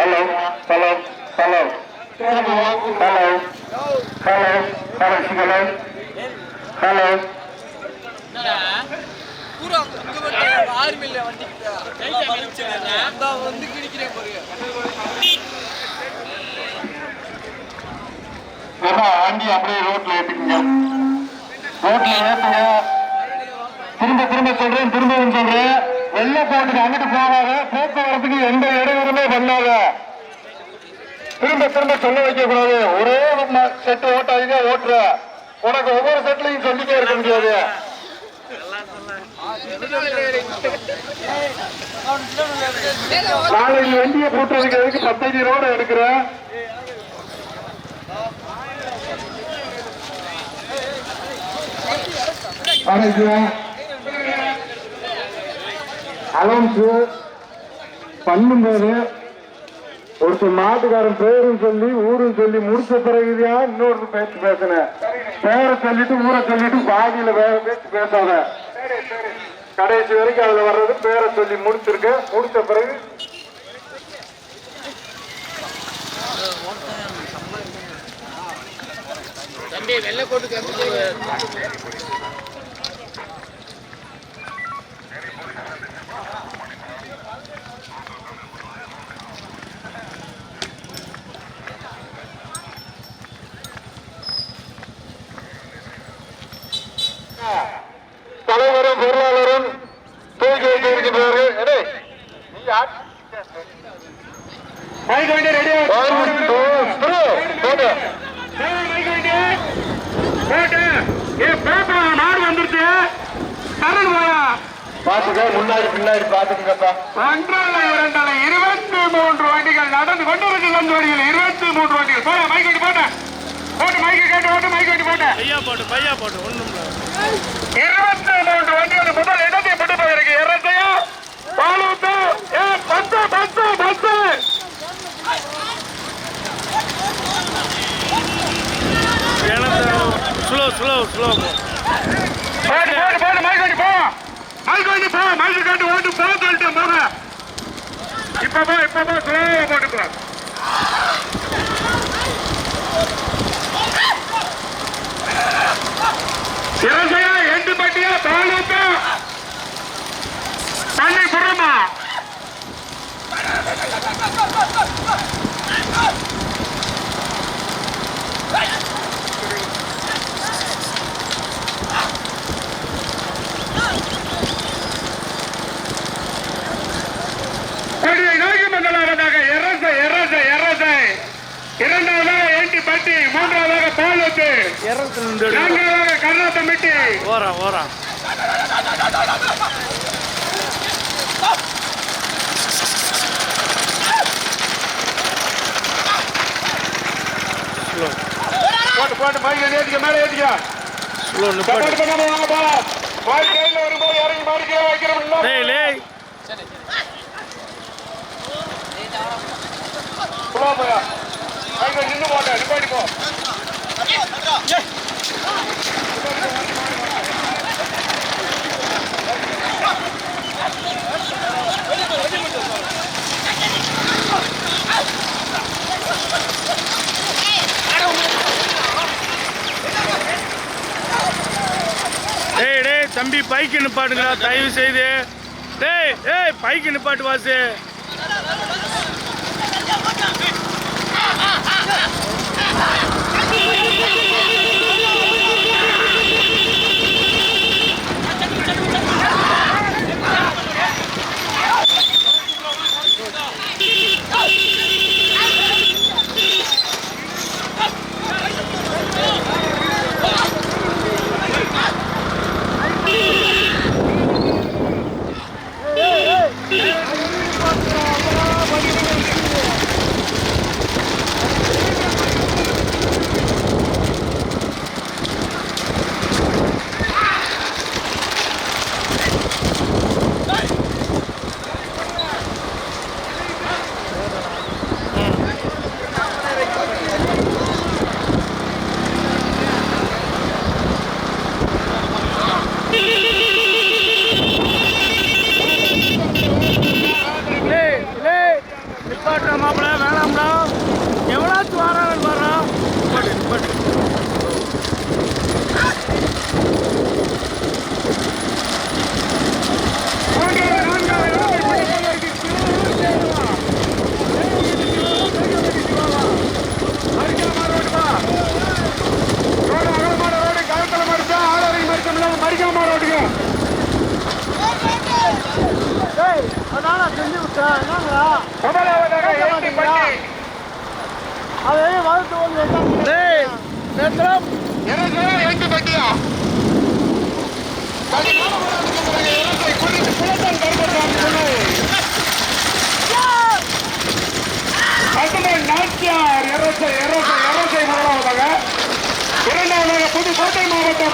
Hello hello hello hello hello hello hello ஆர்மியில் வண்டி வந்து கிடிக்கிறேன் பாருங்க வண்டி அப்படியே ரோட்ல ஏத்துக்குங்க. ரோட்ல ஏத்துங்க. திரும்ப திரும்ப சொல்றேன் திரும்பவும் சொல்றேன். வெள்ளக்காட்டுக்கு அங்கிட்டு போகாத. போக்குவரத்துக்கு எந்த இடையூறுமே பண்ணாத. திரும்ப திரும்ப சொல்ல வைக்க கூடாது ஒரே செட்டு ஓட்டாதீங்க ஓட்டுற. உனக்கு ஒவ்வொரு செட்லையும் சொல்லிட்டே இருக்க முடியாது. நாளைக்கு வண்டியை போட்டுறதுக்கு எதுக்கு பத்தஞ்சு ரோடு எடுக்கிறேன் அலோன்ஸு பண்ணும்போது ஒருத்தர் மாட்டுக்காரன் பேரும் சொல்லி ஊரும் சொல்லி முடிச்ச பிறகுதான் இன்னொரு பேச்சு பேசினேன் பேரை சொல்லிட்டு ஊரை சொல்லிட்டு பாதியில வேற பேச்சு பேசாத. கடைசி வரைக்கும் அதுல வர்றது பேரை சொல்லி முடிச்சிருக்கு. முடிச்ச பிறகு தம்பி வெள்ளை கோட்டு கம்பி தலைவரும் பொருளாளரும் தூக்கி வைத்து இருக்கின்றார்கள் எடே, நீ யார்? கவர்மெண்ட் போ, ப்ரோ, போடு. பாத்துக்க முன்னாடி பின்னாடி பாத்துக்கங்கப்பா ஒன்றல்ல இரண்டல்ல இருபத்தி மூன்று வண்டிகள் நடந்து கொண்டிருக்கு வண்டிகள் வண்டிகள் போட மைக் வண்டி போட்ட. போட்டு மைக்கு கேட்டு போட்டு மைக் வண்டி போட்ட. பையா போட்டு பையா போட்டு ஒண்ணும் இருபத்தி மூன்று வண்டிகள் முதல் இடத்தை பிடி போயிருக்கு? இரட்டையா பாலூத்து ஏ பத்து பத்து பத்து. ஸ்லோ ஸ்லோ ஸ்லோ போட்டு போட்டு போட்டு மைக் வண்டி போ. மைக் வண்டி போ மைக் கேட்டு ஓட்டு போ சொல்லிட்டு போக இப்ப போ இப்ப போ ஸ்லோவா போட்டு போ இரட்டையா எண்டு பட்டியா பாலூத்து தண்ணி புறமா கொடியை நோக்கி முதலாவதாக எரசை எரசை எரசை இரண்டாவதாக ஏண்டி பட்டி மூன்றாவதாக பாலூத்து. நான்காவதாக கர்நாத்தமிட்டி ஓரம் ஓரம் ஸ்லோ போட்டு போட்டு பைக் ஏற்றிக்க மேலே ஏற்றிக்க சப்போர்ட் பண்ணாம வாங்க போல பைக் கையில் வரும்போது இறங்கி மாறி கீழே வைக்கிறோம் இல்ல டேய் லேய் புலா போயா பைக் நின்று போட்டேன் நிப்பாட்டி போ டேய் டேய் தம்பி பைக்கு நிப்பாட்டுங்களா தயவு செய்து டேய் ஏய் பைக்கு நிப்பாட்டு வாசு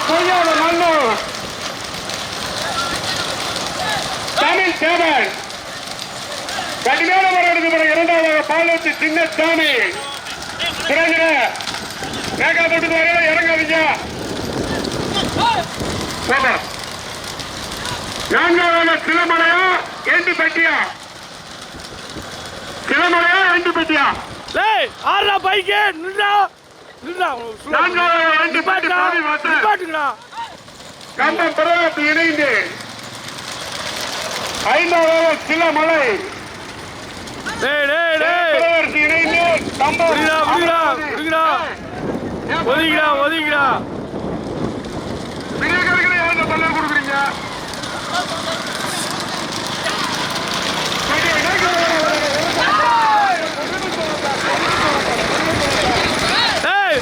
மாவட்டம் பொய்யாத மன்னூர் தமிழ் சேவன் கடுமையான போராட்டத்துக்கு பிறகு இரண்டாவதாக பாலத்து சின்னசாமி. பிறகு வேகா போட்டு வரையில இறங்காதீங்க. நான்காவது சிலமலையா எண்டு பெட்டியா சிலமலையா எண்டு பெட்டியா டேய் ஆறா பைக்கு நின்றா கம்பம் பிரதாப் இணைந்து ஐந்தாவது டேய் பிரதர்சி இணைந்து யாருங்க பல்லர் கொடுக்குறீங்க டேய்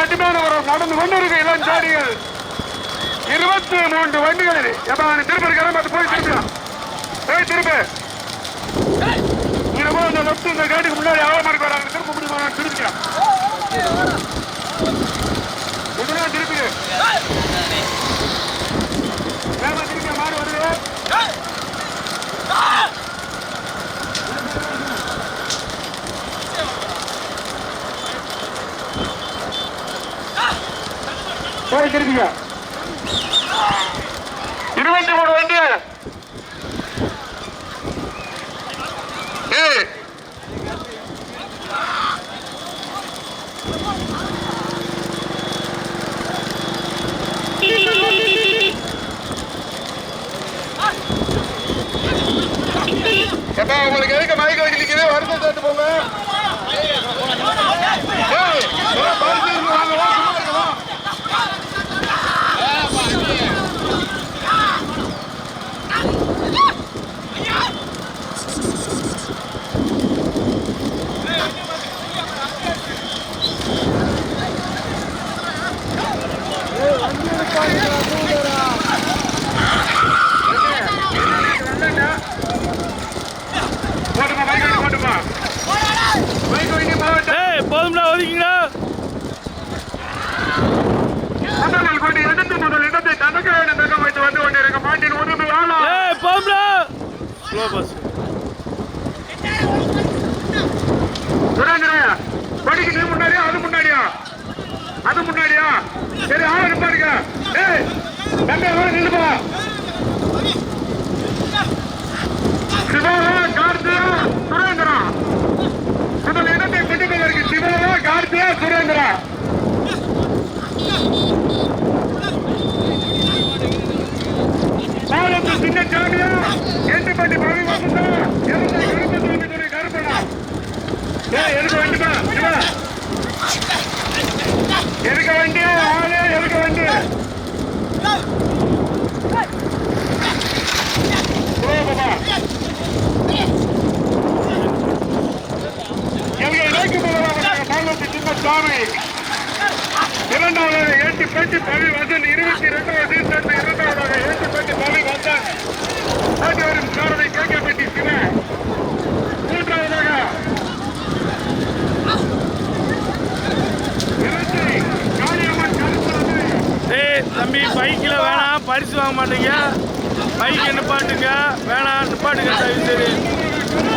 கடுமையான நடந்து கொண்டிருக்க இளஞ்சாடிகள் இருபத்தி மூன்று வண்டிகளில். எப்ப திருப்பதி கிளம்ப போய் திருப்பியா போய் திருப்பி இனிமே இந்த லெப்ட் இந்த கேட்டுக்கு முன்னாடி ஆழமா மாதிரி வராங்க திருப்ப முடியுமா? உடனே திருப்பி திருப்பி மாடு வருது. போய் திருப்பிங்க. இருபத்தி மூணு வண்டி எப்பா உங்களுக்கு எதுக்கு மயக்க வச்சு நிற்கிது சேர்த்து போங்க ஏய், ஏய், பரிசு இருக்கு, வாங்க, வா, சும்மா இருங்க, வா. போட்டுமா பைக் வண்டி போட்டுமா பைக் வண்டி மாவட்டம் டேய் போதும்டா ஒதுங்கிடா முதலில் கொண்டு இடத்து முதல் இடத்தை தனக்கு வேண்டும் தக்க வைத்து வந்து கொண்டிருக்க மாட்டின் உதவி ஆளா ஏய் போதும்டா ஸ்லோ பஸ் சுரேந்திரன் கொடிக்கு நீ முன்னாடியா அது முன்னாடியா? அது முன்னாடியா? சரி ஆள நிப்பாருங்க ஏய் தம்பி அவரை நில்லுப்பா. சிவா கார்த்தியா சுரேந்திரா முதல் இடத்தை பிடிப்பதற்கு சிவாவா கார்த்தியா சுரேந்திரா பாலத்து சின்ன சாமியா எட்டு பட்டி பவி வசந்தா எருந்தை கருப்பு தூமி துணி கருப்பனா ஏய் எதுக்கு வண்டிப்பா வண்டி எதுக்கு வண்டி? எங்க சின்ன சாமி. இரண்டாவதாக ஏட்டிப்பட்டி பவி வசன் இருபத்தி இரண்டாவது சேர்ந்து இரண்டாவதாக ஏட்டிப்பட்டி பவி வசன் ஆண்டு வரும் தம்பி பைக்கில் வேணாம் பரிசு வாங்க மாட்டீங்க. பைக் பாட்டுங்க வேணாம் நிப்பாட்டுங்க தயவு சரி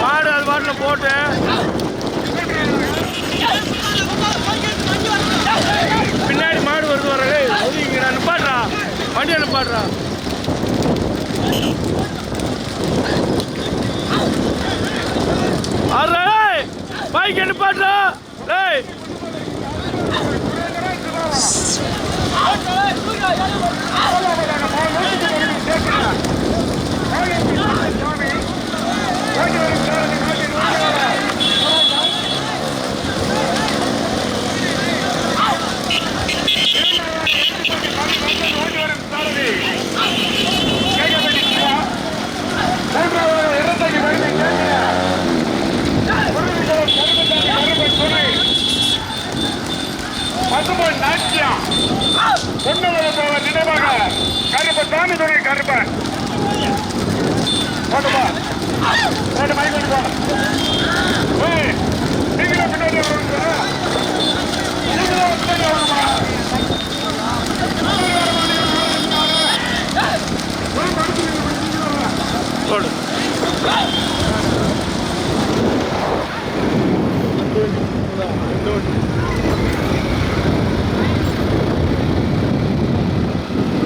மாடு அது பாட்டில் போட்டு. வண்டி அனுப்பாடுறா அரே பைக்கை நிப்பாட்றா டேய்! பசும்பொன் நாச்சியம் பொன்னவர் நினைவாக கருப்ப சாமி துறை கருப்பன் போட்டுப்பா போட்டு மைக் கொண்டு போ ஏய், நீங்களும் பின்னாடி வரணுங்களா? நீங்களும் பின்னாடி வரணுமா? போடு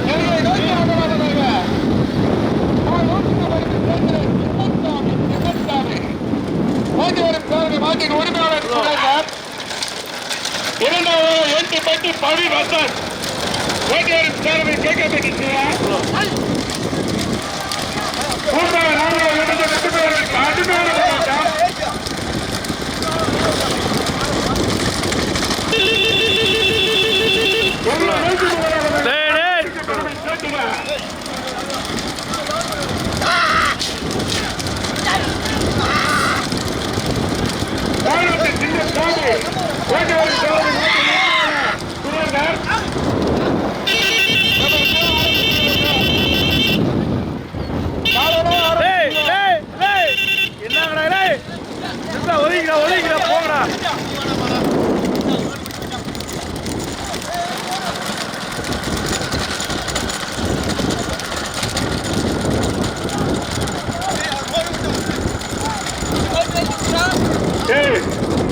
எல்லையை நோக்கி வந்தவர்களாக ஓட்டி வரும் சாரதி மாட்டின் உரிமையாளர் சுரேந்தர் இரண்டாவது எட்டு பட்டி பவி வசன் ஓட்டியாரின் சாரதி கேட்கப்பட்டு மூன்றாவது நான்காவது இடத்தை ரெண்டு பேருக்கு கடுமையான போராட்டம் எல்லா நோய்க்கும் வராதவர்கள் டேய் டேய் பெருமை சேர்த்துங்க. மாநிலத்தை சின்ன சாமி ஓட்டியாரின் சாரதி சுரேந்தர் டேய் டேய் டேய் என்னங்கடா டேய் என்ன ஒதுங்கிடா ஒதுங்கிடா போங்கடா ஏய்,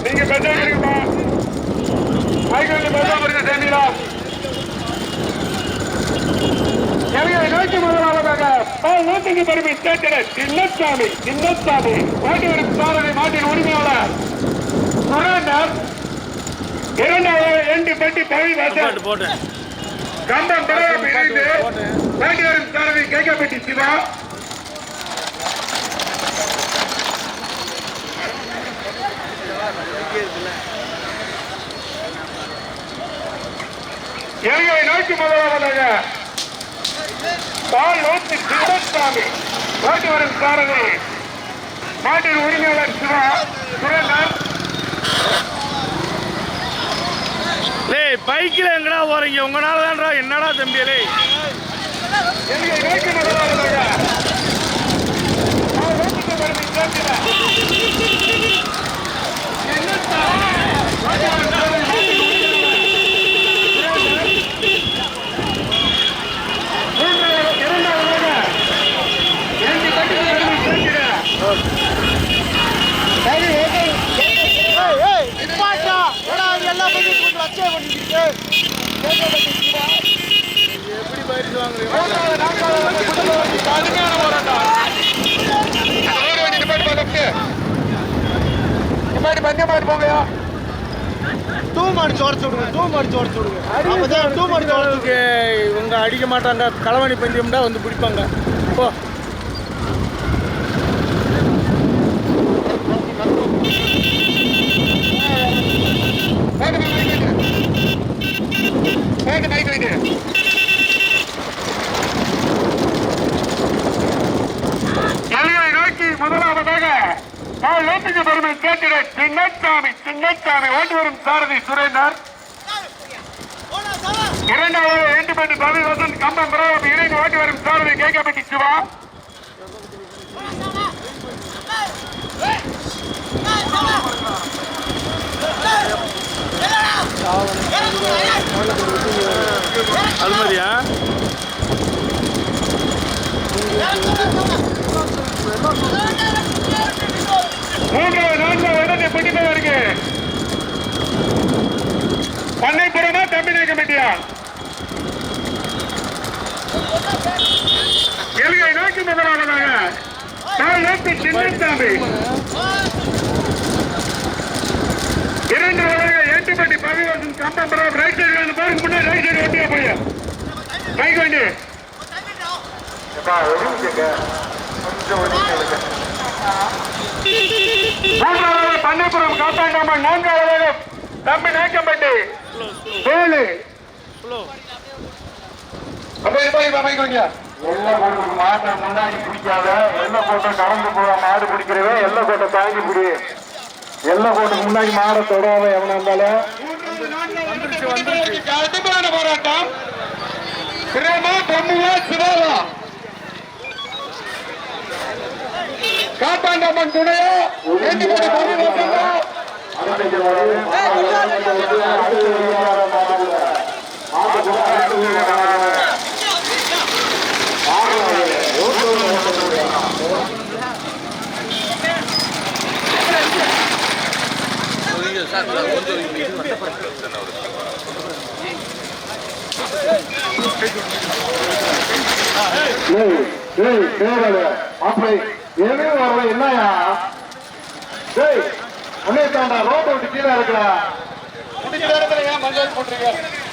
நீங்க பேசாம இருங்கப்பா. மைக்கேல்ல பேசாம இருங்க, சேமிலா. எல்லையை நோக்கி முதலாவதாக பால் நூற்றுக்கு சேர்க்கிற சின்னசாமி சின்னசாமி மாட்டி வரும் சாரதி மாட்டின் உரிமையாளர். சுரேந்தர் இரண்டாவது எண்டு பெட்டி பாட்டு வாசல் கம்பம் பரவாயில்லை இணைந்து மாட்டி வரும் சாரதி கேட்கப்பட்டி சிவா. எல்லையை நோக்கி முதலாவதாக பால் நூற்றி சிவசாமி மாட்டி வரும் சாரதி. மாட்டின் உரிமையாளர் சிவா சுரேந்தர் பைக்கில் எங்கடா போறீங்க? உங்களால தான்டா என்னடா தம்பி டேய். எல்லையை எப்படி பரிசு வாங்குறீங்க கடுமையான போராட்டம் ரோடு வண்டி போங்கயா உடச்சு விடுங்க டூம் அடிச்சு உடச்சு விடுங்க அப்பதான் டூம் அடிச்சு உடச்சு இவங்க அடிக்க மாட்டாங்க களவாணி பந்தயம்டா வந்து பிடிப்பாங்க. போ. போட்டு மைக் வைங்க எல்லையை நோக்கி முதலாவதாக பால் நூற்றுக்கு பெருமை கேட்டிட சின்னசாமி சின்னசாமி ஓட்டி வரும் சாரதி சுரேந்தர் இரண்டாவது எண்டுபட்டி பவி கம்பம் பிரபாபி இணைந்து ஓட்டி வரும் சாரதி கேட்கப்பட்டி சிவா Hey! அது மாதிரியா மூன்றாவது நான்காவது இடத்தை பிடிப்பதற்கு பண்ணைப்புறமா தம்பினை கமிட்டியா எலியை நோக்கி முதலாவதாக நான் நோக்கி சின்னசாமி இரண்டு வகைகள் ஏட்டுப்பட்டி கம்பம் ரைட் சைடு வந்து போருக்கு முன்னாடி ரைட் சைடு ஒட்டியா போய். பைக் வண்டி. மூன்றாவது பண்ணைப்புறம் காத்தாண்டாம நான்காவது தம்பி நாயக்கம்பட்டி. ஏழு ஸ்லோ மாட்டை முன்னாடி பிடிக்காத எல்லை கோட்டை கடந்து போற மாடு பிடிக்கிறவே எல்லை கோட்டை தாங்கி பிடி. எல்லை கோட்டுக்கு முன்னாடி மாடை தொடாத எவனா இருந்தாலும். கடுமையான போராட்டம் பிரேமா பொம்முவா சிவாவா காப்பாண்டம்மன் துணையா அப்படி எதுவும் வரல என்னயா டேய் உன்னை தாண்டா ரோட்டை விட்டு கீழே இருக்கடா முடிஞ்ச நேரத்துல ஏன் பஞ்சாயத்து போட்டுருக்க